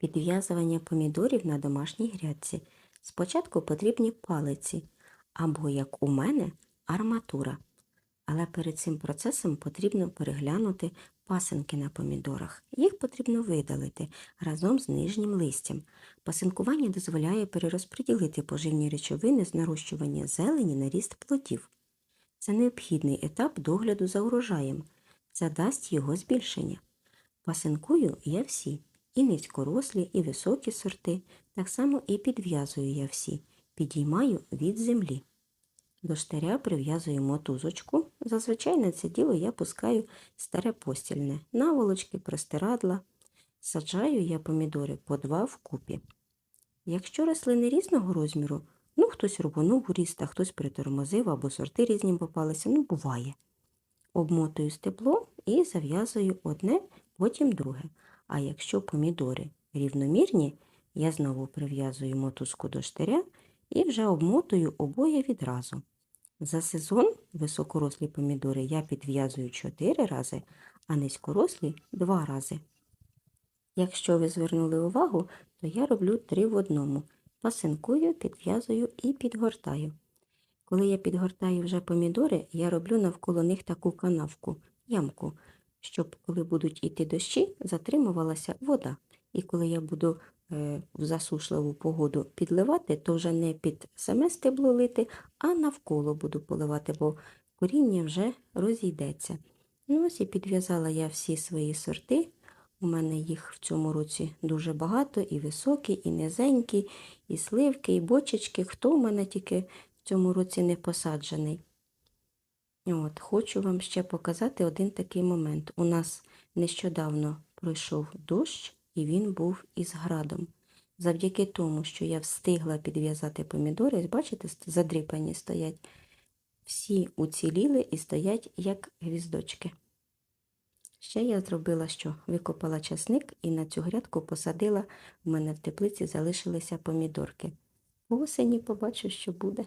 Підв'язування помідорів на домашній грядці. Спочатку потрібні палиці, або, як у мене, арматура. Але перед цим процесом потрібно переглянути пасинки на помідорах. Їх потрібно видалити разом з нижнім листям. Пасинкування дозволяє перерозподілити поживні речовини з нарощування зелені на ріст плодів. Це необхідний етап догляду за урожаєм. Це дасть його збільшення. Пасинкую я всі, і низькорослі, і високі сорти, так само і підв'язую я всі, підіймаю від землі. До штиря прив'язую мотузочку. Зазвичай на це діло я пускаю старе постільне, наволочки, простирадла. Саджаю я помідори по два вкупі. Якщо рослини різного розміру, ну хтось рубанув у ріст, а хтось притормозив або сорти різні попалися, ну буває. Обмотую стебло і зав'язую одне, потім друге. А якщо помідори рівномірні, я знову прив'язую мотузку до штиря і вже обмотую обоє відразу. За сезон високорослі помідори я підв'язую 4 рази, а низькорослі 2 рази. Якщо ви звернули увагу, то я роблю 3 в одному. Пасинкую, підв'язую і підгортаю. Коли я підгортаю вже помідори, я роблю навколо них таку канавку, ямку, щоб коли будуть іти дощі, затримувалася вода. І коли я буду е, в засушливу погоду підливати, то вже не під саме стебло лити, а навколо буду поливати, бо коріння вже розійдеться. Ну ось і підв'язала я всі свої сорти. У мене їх в цьому році дуже багато, і високі, і низенькі, і сливки, і бочечки. Хто у мене тільки в цьому році не посаджений. От, хочу вам ще показати один такий момент. У нас нещодавно пройшов дощ, і він був із градом. Завдяки тому, що я встигла підв'язати помідори, бачите, задріпані стоять, всі уціліли і стоять як гвіздочки. Ще я зробила що? Викопала часник і на цю грядку посадила, в мене в теплиці залишилися помідорки. По осені побачу, що буде.